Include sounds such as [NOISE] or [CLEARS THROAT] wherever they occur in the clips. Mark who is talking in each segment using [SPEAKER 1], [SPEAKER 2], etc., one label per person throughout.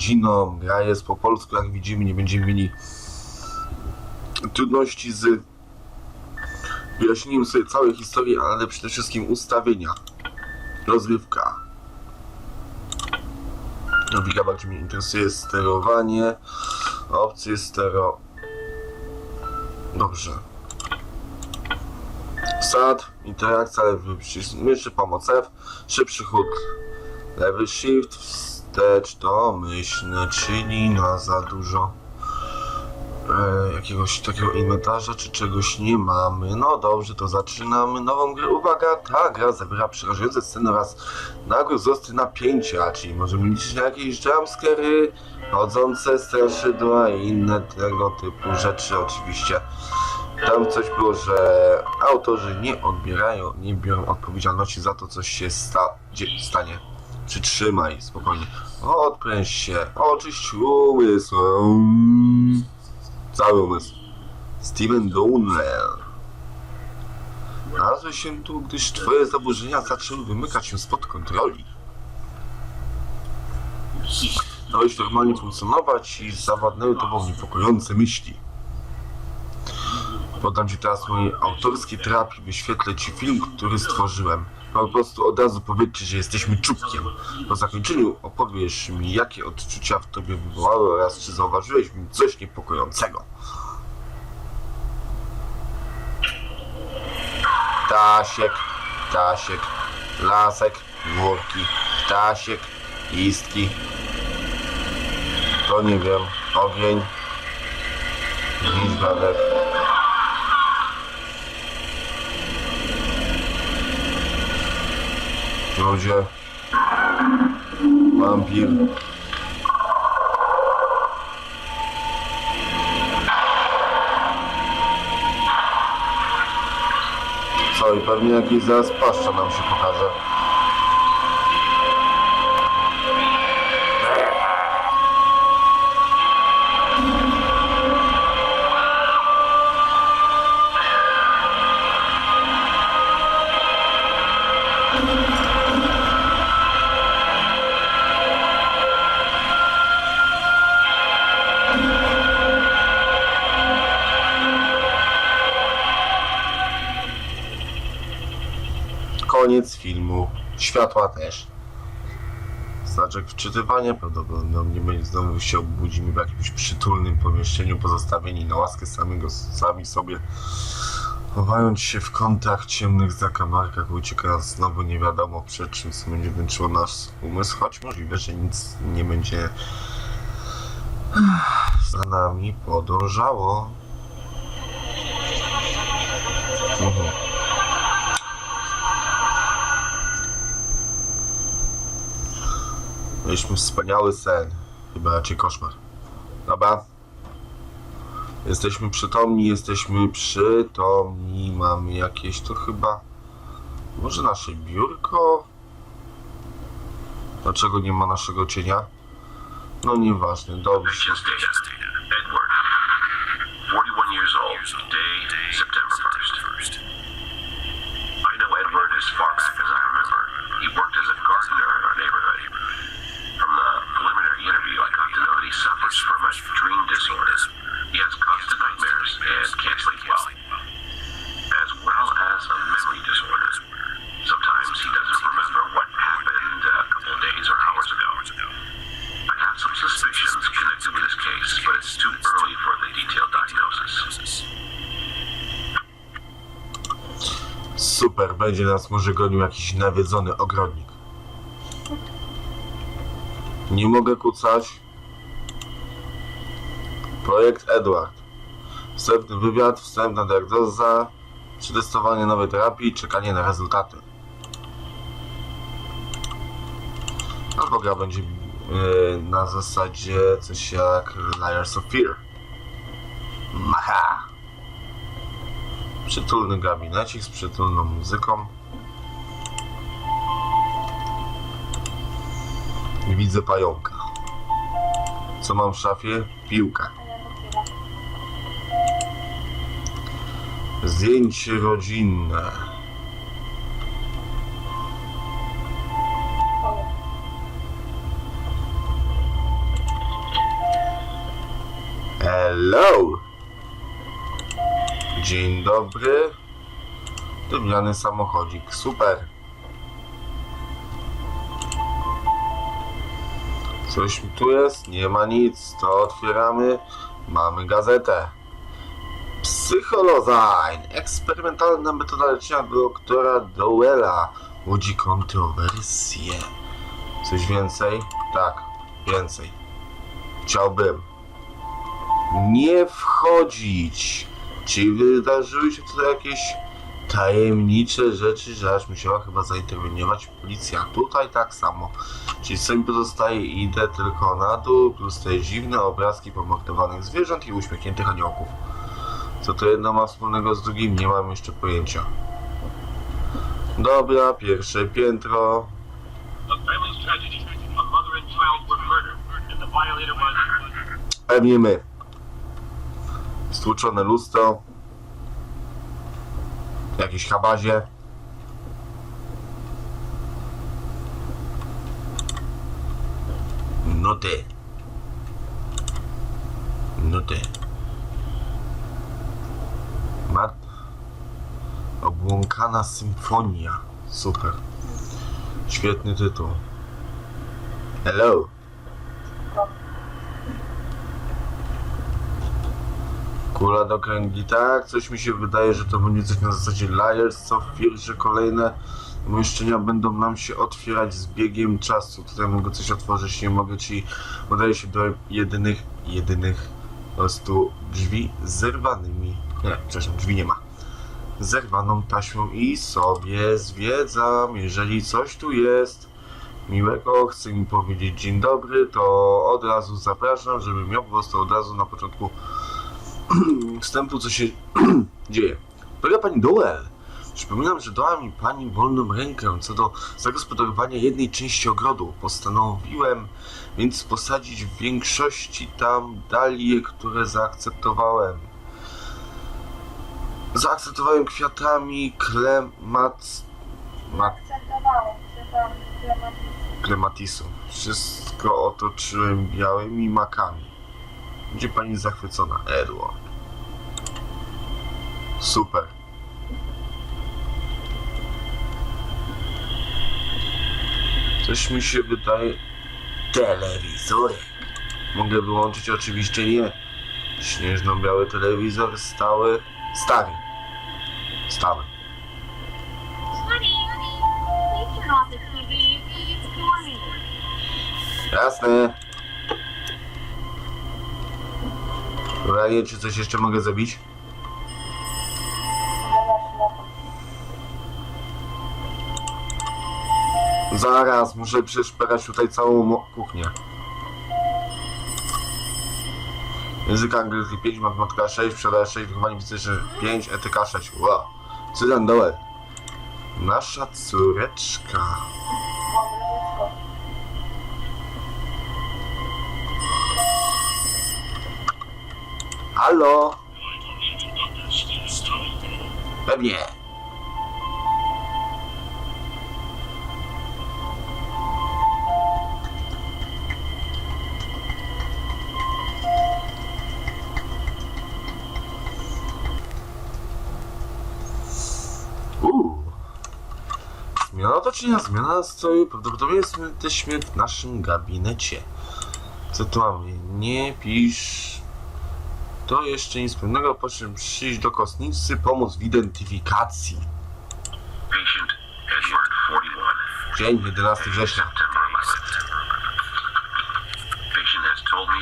[SPEAKER 1] rodziną. Gra jest po polsku, jak widzimy, nie będziemy mieli trudności z wyjaśnieniem sobie całej historii, ale przede wszystkim ustawienia. Rozrywka. Nowika bardziej mnie interesuje sterowanie. Opcje stero. Dobrze. Start, interakcja, lewy przycisk myszy, pomoc F, szybszy chód, lewy shift, wstecz, domyślne, czyli na za dużo e, jakiegoś takiego inwentarza czy czegoś nie mamy. No dobrze, to zaczynamy nową grę. Uwaga, ta gra zawiera przerażające sceny oraz nagłe wzrosty napięcia, czyli możemy liczyć na jakieś jumpscary, chodzące straszydła i inne tego typu rzeczy oczywiście. Tam coś było, że autorzy nie odbierają, nie biorą odpowiedzialności za to, co się sta stanie. Przytrzymaj, spokojnie. Odpręż się, oczyść umysł. Cały umysł. Steven Donnell. Znalazłeś się tu, gdyż twoje zaburzenia zaczęły wymykać się spod kontroli. Dałeś normalnie funkcjonować i zawładnęły tobą niepokojące myśli. Podam Ci teraz mojej autorskiej terapii, wyświetlę Ci film, który stworzyłem. Po prostu od razu powiedzcie, że jesteśmy czubkiem. Po zakończeniu opowiesz mi, jakie odczucia w Tobie wywołały oraz czy zauważyłeś nim coś niepokojącego. Ptasiek, ptasiek, lasek, murki, ptasiek, listki. To nie wiem, ogień, liczbanek. Ludzie. Wampir. Co i pewnie jakiś zaraz paszcza nam się pokaże. Światła też. Znaczek wczytywania prawdopodobnie będzie znowu się obudzimy w jakimś przytulnym pomieszczeniu, pozostawieni na łaskę samego, sami sobie, chowając się w kątach ciemnych zakamarkach, uciekając znowu nie wiadomo przed czym, co będzie męczyło nasz umysł, choć możliwe, że nic nie będzie za nami podążało. Mieliśmy wspaniały sen. Chyba raczej koszmar. Dobra. Jesteśmy przytomni, jesteśmy przytomni. Mamy jakieś to chyba. Może nasze biurko? Dlaczego nie ma naszego cienia? No nieważne, dobrze.
[SPEAKER 2] Mission data. Edward. 41 years old.
[SPEAKER 1] Super, będzie nas może gonił jakiś nawiedzony ogrodnik. Nie mogę kucać. Projekt Edward. Wstępny wywiad, wstępna diagnoza, przetestowanie nowej terapii, czekanie na rezultaty. Albo gra będzie yy, na zasadzie coś jak Liars of Fear. Przytulny gabinecik z przytulną muzyką. Widzę pająka. Co mam w szafie? Piłka. Zdjęcie rodzinne. Hello! Dzień dobry. Drewniany samochodzik, super. Coś tu jest? Nie ma nic. To otwieramy. Mamy gazetę. Psycholozyne. Eksperymentalna metoda leczenia doktora Dowella. Budzi kontrowersje. Coś więcej? Tak, więcej. Chciałbym nie wchodzić. Czy wydarzyły się tutaj jakieś tajemnicze rzeczy, że aż musiała chyba zainterweniować policja. Tutaj tak samo. Czyli co mi pozostaje, idę tylko na dół, plus te dziwne obrazki pomordowanych zwierząt i uśmiechniętych aniołków. Co to jedno ma wspólnego z drugim, nie mam jeszcze pojęcia. Dobra, pierwsze piętro.
[SPEAKER 2] A family's
[SPEAKER 1] Stłuczone lustro. Jakieś habazie. No ty. No ty. Mat... Obłąkana symfonia. Super. Świetny tytuł. Hello. Kula do kręgi, tak, coś mi się wydaje, że to będzie coś na zasadzie Liars, co że kolejne umieszczenia będą nam się otwierać z biegiem czasu. Tutaj mogę coś otworzyć, nie mogę, czyli udaje się do jedynych, jedynych po prostu drzwi zerwanymi, nie, przepraszam, drzwi nie ma. Zerwaną taśmą i sobie zwiedzam, jeżeli coś tu jest miłego, chce mi powiedzieć dzień dobry, to od razu zapraszam, żeby miał po prostu od razu na początku [CLEARS THROAT] wstępu, co się [CLEARS THROAT] dzieje. Droga pani Doel, przypominam, że dała mi pani wolną rękę co do zagospodarowania jednej części ogrodu. Postanowiłem więc posadzić w większości tam dalie, które zaakceptowałem. Zaakceptowałem kwiatami klemat...
[SPEAKER 3] dramatycznie.
[SPEAKER 1] klematisu. Wszystko otoczyłem białymi makami. Będzie pani zachwycona, Edward. Super. Coś mi się wydaje... Telewizory. Mogę wyłączyć? Oczywiście nie. Śnieżno-biały telewizor stały... Stary. Stały.
[SPEAKER 3] Honey,
[SPEAKER 1] Ranie, czy coś jeszcze mogę zrobić? Zaraz, muszę przeszperać tutaj całą kuchnię. Język angielski 5, matematyka 6, sprzedaż 6, wychowanie fizyczne 5, etyka 6. Wow. Cydan dołek. Nasza córeczka. Halo? Pewnie. Zmiana otoczenia, zmiana nastroju. Prawdopodobnie jesteśmy w naszym gabinecie. Co tu mamy? Nie pisz. To jeszcze nic pewnego, po czym przyjść do kosnicy, pomóc w identyfikacji.
[SPEAKER 2] Patient Edward 41.
[SPEAKER 1] Dzień 11 września.
[SPEAKER 2] 11th. Patient has told me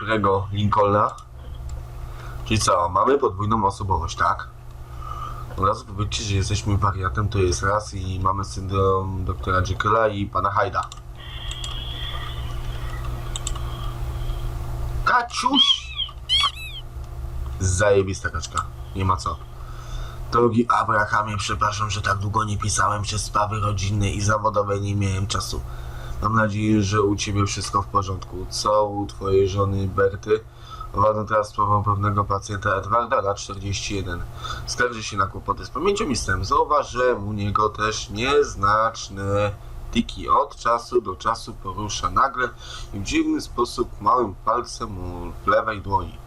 [SPEAKER 1] Którego? Lincolna? Czyli co, mamy podwójną osobowość, tak? Od razu powiedzcie, że jesteśmy wariatem, to jest raz i mamy syndrom doktora Jekylla i pana Hyda. Kaciuś! Zajebista kaczka. Nie ma co. Drogi Abrahamie, przepraszam, że tak długo nie pisałem przez sprawy rodzinne i zawodowe nie miałem czasu. Mam nadzieję, że u Ciebie wszystko w porządku. Co u Twojej żony Berty? Prowadzę teraz sprawą pewnego pacjenta Edwarda, lat 41. Skarży się na kłopoty z pamięcią i snem. Zauważyłem u niego też nieznaczne tiki. Od czasu do czasu porusza nagle i w dziwny sposób małym palcem w lewej dłoni.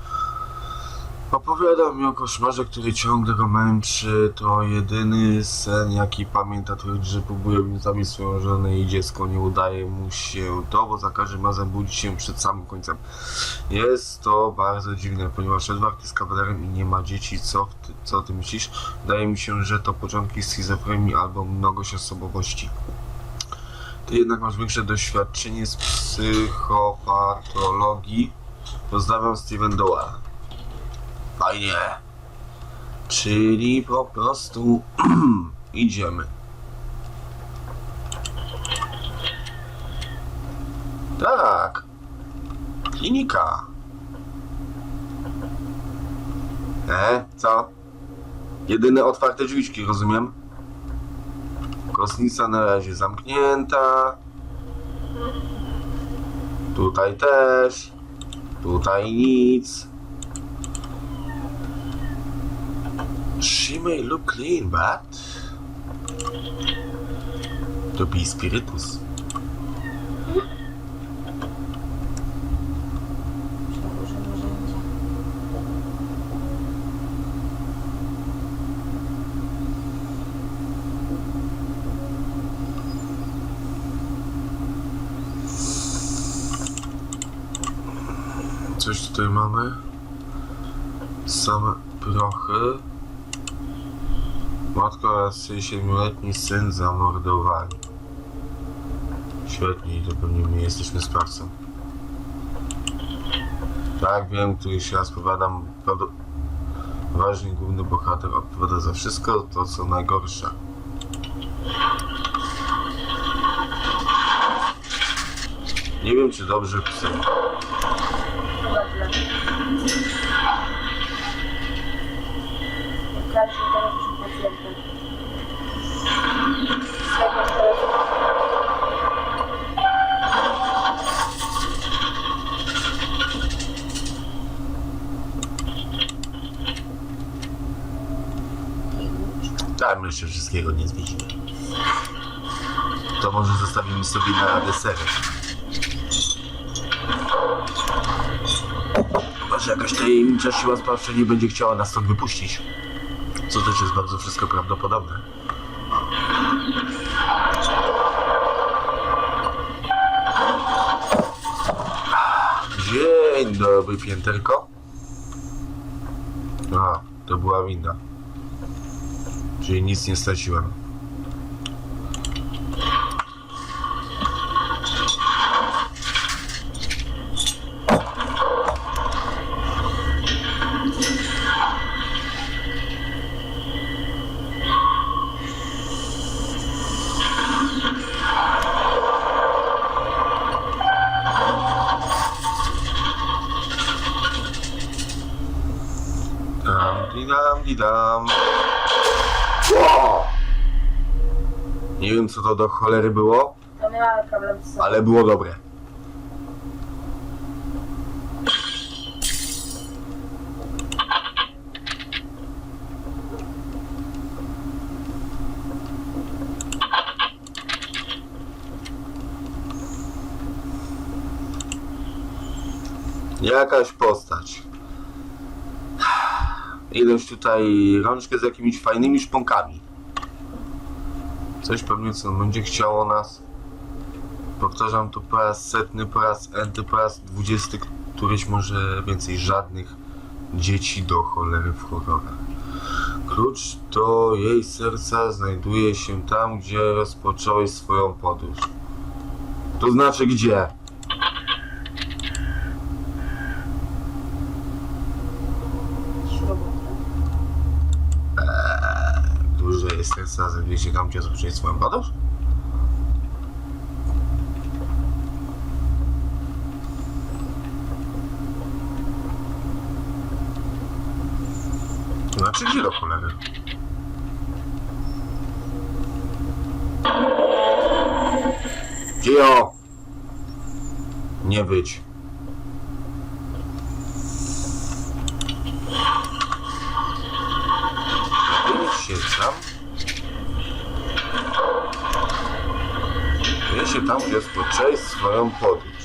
[SPEAKER 1] Opowiadał mi o koszmarze, który ciągle go męczy. To jedyny sen, jaki pamięta, to że próbuje minutami swoją żonę i dziecko. Nie udaje mu się to, bo za każdym razem budzi się przed samym końcem. Jest to bardzo dziwne, ponieważ Edward jest kawalerem i nie ma dzieci. Co, ty, co o tym myślisz? Wydaje mi się, że to początki schizofrenii albo mnogość osobowości. Ty jednak masz większe doświadczenie z psychopatologii. Pozdrawiam Steven Doyle. Fajnie. Czyli po prostu [CLEARS THROAT] idziemy. Tak. Klinika. E, co? Jedyne otwarte drzwiczki, rozumiem? Kosnica na razie zamknięta. Tutaj też. Tutaj nic. She may look clean, but to be spiritus. Coś tutaj mamy. Same prochy. Matka oraz jej siedmioletni syn zamordowani. Świetnie, to pewnie my jesteśmy sprawcą. Tak, wiem, któryś raz powiadam, ważny główny bohater odpowiada za wszystko to, co najgorsze. Nie wiem, czy dobrze pisałem.
[SPEAKER 4] Chyba źle. Karczy teraz przed pacjentem.
[SPEAKER 1] Myślę, że wszystkiego nie zwiedzimy. To może zostawimy sobie na deserek. Chyba, że jakaś tajemnicza siła sprawcza nie będzie chciała nas stąd wypuścić. Co też jest bardzo wszystko prawdopodobne. Dobry, pięterko. A, to była winda. Czyli nic nie straciłem. Dam, di dam! Nie wiem co to do cholery było,
[SPEAKER 4] To my mamy problem z
[SPEAKER 1] ale było dobre. Jakaś postać. Ileś tutaj rączkę z jakimiś fajnymi szponkami. Coś pewnie co będzie chciało nas. Powtarzam to po raz setny, po raz enty, po raz dwudziesty, któryś może więcej żadnych dzieci do cholery w horrorach. Klucz do jej serca znajduje się tam, gdzie rozpocząłeś swoją podróż. To znaczy gdzie? Znajduje się tam, gdzie rozpocząłeś swoją podróż? Znaczy gdzie do cholery? Cio! Nie być. Wyjdź się tam. Wyjdź się tam, gdzie rozpocząłeś swoją podróż.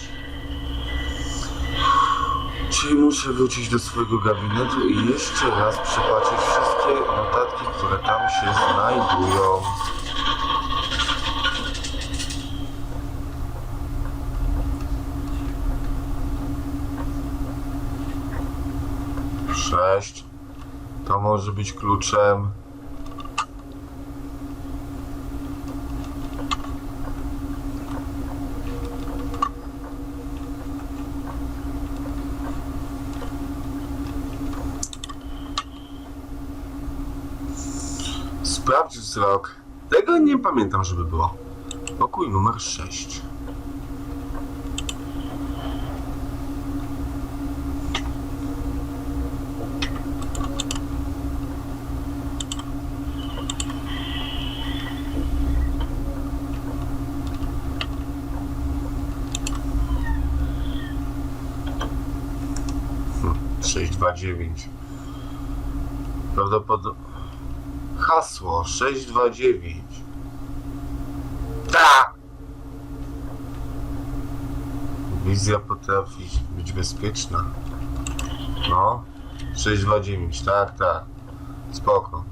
[SPEAKER 1] Czyli muszę wrócić do swojego gabinetu i jeszcze raz przepatrzeć wszystkie notatki, które tam się znajdują. Sześć. To może być kluczem. Wzrok. Tego nie pamiętam, żeby było. Pokój numer 6. Hm, 629. Prawdopodobnie. Hasło 629. Tak! Wizja potrafi być bezpieczna. No. 629, tak, tak. Spoko.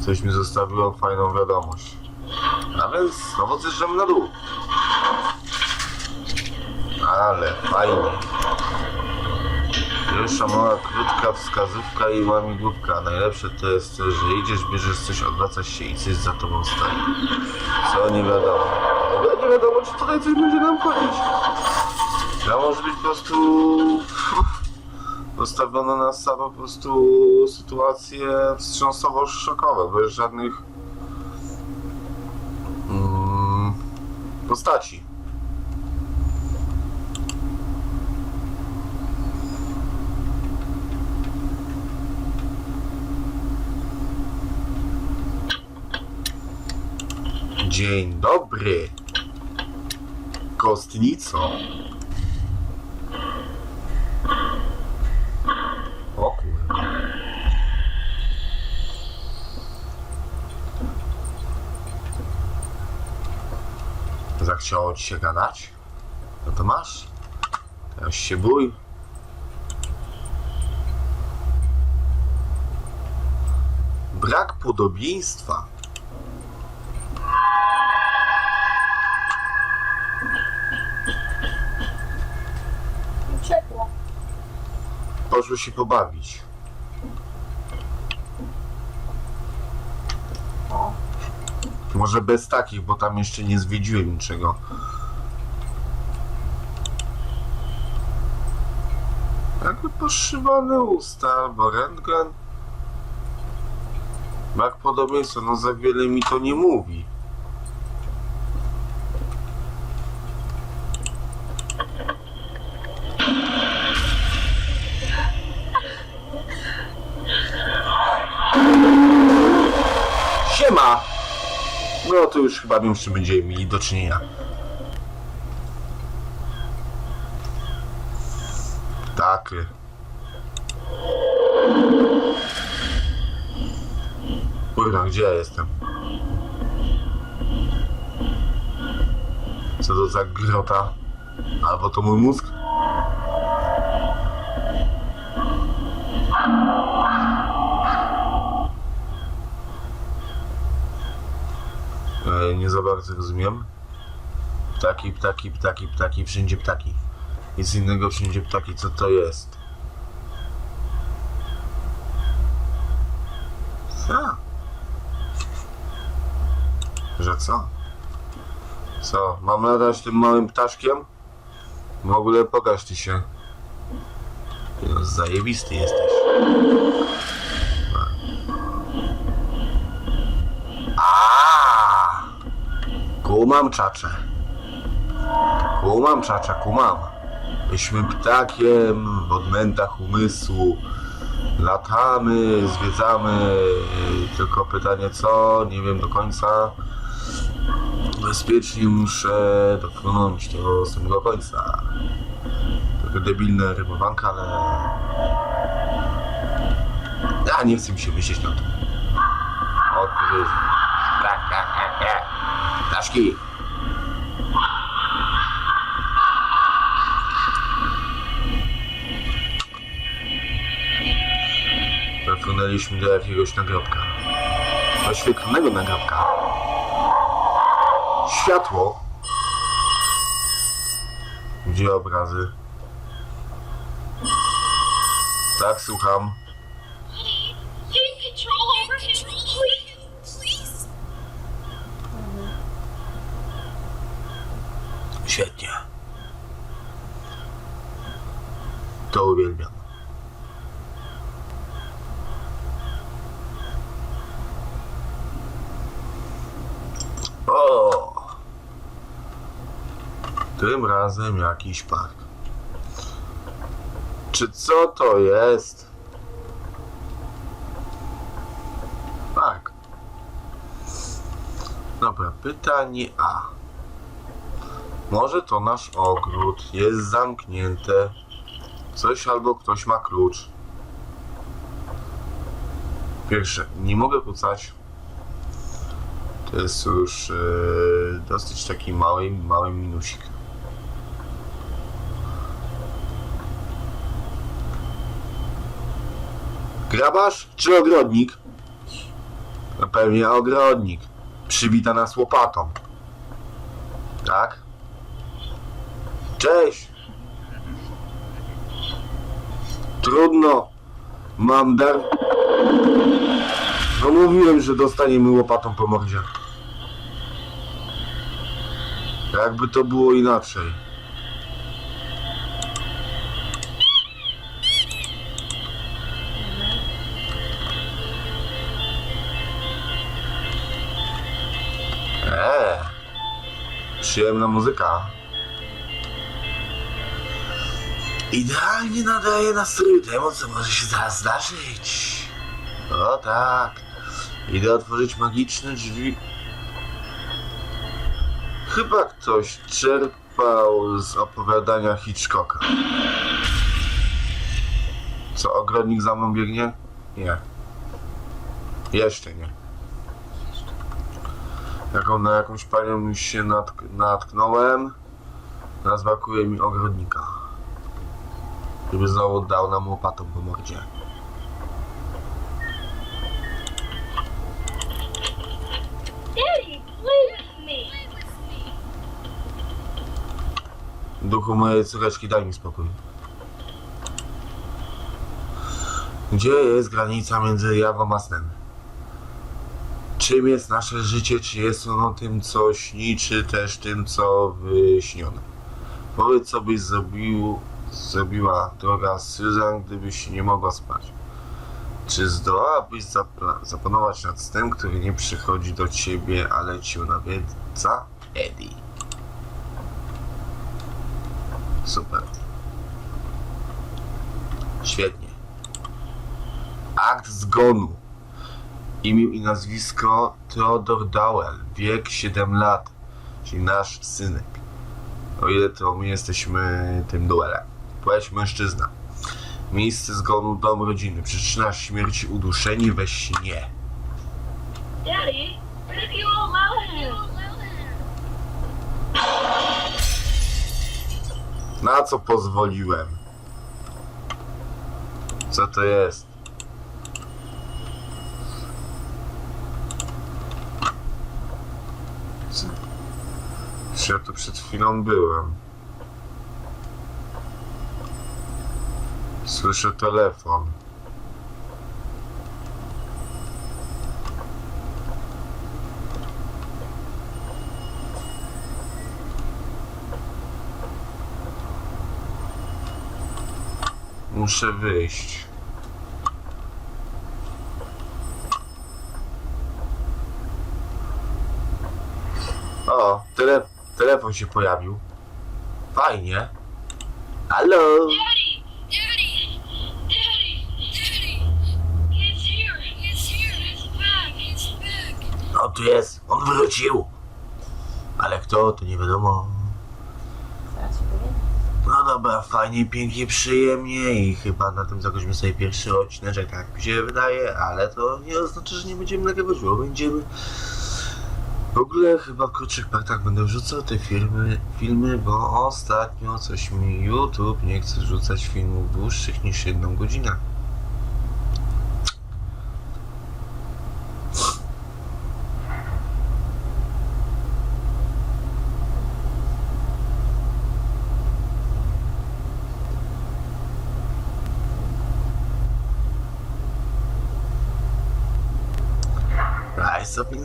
[SPEAKER 1] Coś mi zostawiło fajną wiadomość. A więc znowu zjeżdżam na dół. Ale fajnie. Pierwsza mała krótka wskazówka i łamigłówka. Najlepsze to jest że idziesz, bierzesz coś, odwracasz się i coś za tobą stoi. Co nie wiadomo. Ale nie wiadomo, czy tutaj coś będzie nam chodzić. To może być po prostu postawiona na samą po prostu sytuacje wstrząsowo-szokowe, bez żadnych mm, postaci. Dzień dobry, kostnico. O kurwa. Zachciało ci się gadać? No to masz. Teraz się bój. Brak podobieństwa. Poszły się pobawić. Może bez takich, bo tam jeszcze nie zwiedziłem niczego. Jakby poszywane usta albo rentgen. Brak podobieństwa, no za wiele mi to nie mówi. Siema! No to już chyba wiem, z czym będziemy mieli do czynienia. Tak. Kurwa, gdzie ja jestem? Co to za grota? Albo to mój mózg? Bardzo rozumiem. Ptaki, ptaki, ptaki, ptaki, wszędzie ptaki. Nic innego wszędzie ptaki, co to jest? Co? Że co? Co? Mam latać tym małym ptaszkiem? W ogóle pokaż ty się. No, zajebisty jesteś. Kumam czacze. Kumam czacza, kumam. Byśmy ptakiem w odmętach umysłu Latamy, zwiedzamy, tylko pytanie co, nie wiem do końca. Bezpiecznie muszę dokonać do samego końca. Trochę debilne rymowanka, ale... Ja nie chcę mi się myśleć na to. Odpowiedź. Tak. Daszki. Dotknęliśmy do jakiegoś nagrobka. Oświetlonego nagrobka. Światło. Gdzie obrazy? Tak, słucham. O! Tym razem jakiś park. Czy co to jest? Park. Dobra, pytanie A. Może to nasz ogród, jest zamknięte. Coś albo ktoś ma klucz. Pierwsze, nie mogę kucać. To jest już e, dosyć taki mały, mały minusik. Grabarz czy ogrodnik? No pewnie ogrodnik. Przybita nas łopatą. Tak? Cześć! Trudno. Mam dar. No mówiłem, że dostaniemy łopatą po mordzie. Jakby to było inaczej. Eee, przyjemna muzyka. Idealnie nadaje nastrój temu, co może się zaraz zdarzyć. O tak. Idę otworzyć magiczne drzwi. Chyba ktoś czerpał z opowiadania Hitchcocka. Co, ogrodnik za mną biegnie? Nie. Jeszcze nie. Jaką na jakąś panią już się natk natknąłem. Teraz brakuje mi ogrodnika. Żeby znowu dał nam łopatą po mordzie. Duchu mojej córeczki, daj mi spokój. Gdzie jest granica między jawą a snem? Czym jest nasze życie? Czy jest ono tym, co śni, czy też tym, co wyśnione? Powiedz, co byś zrobił, zrobiła droga Susan, gdybyś nie mogła spać. Czy zdołałabyś zapanować nad snem, który nie przychodzi do ciebie, ale cię nawiedza? Eddie. Super. Świetnie. Akt zgonu. Imię i nazwisko Theodor Dowell. Wiek 7 lat. Czyli nasz synek. O ile to my jesteśmy tym duelem. Płeć mężczyzna. Miejsce zgonu dom rodziny. Przyczyna śmierci uduszeni we śnie.
[SPEAKER 3] Daddy,
[SPEAKER 1] Na co pozwoliłem? Co to jest? Ja tu przed chwilą byłem? Słyszę telefon. Muszę wyjść. O, tele, telefon się pojawił. Fajnie. Halo?
[SPEAKER 3] O,
[SPEAKER 1] tu jest. On wrócił. Ale kto, to nie wiadomo dobra, fajnie, pięknie, przyjemnie i chyba na tym zakończymy sobie pierwszy odcinek, tak mi się wydaje, ale to nie oznacza, że nie będziemy nagrywać, bo będziemy. W ogóle chyba w krótszych partach będę wrzucał te filmy, filmy, bo ostatnio coś mi YouTube nie chce rzucać filmów dłuższych niż jedną godzinę.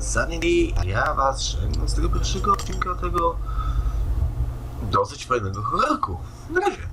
[SPEAKER 1] Insanity, a ja was żegnam z tego pierwszego odcinka tego dosyć fajnego horrorku. Na razie.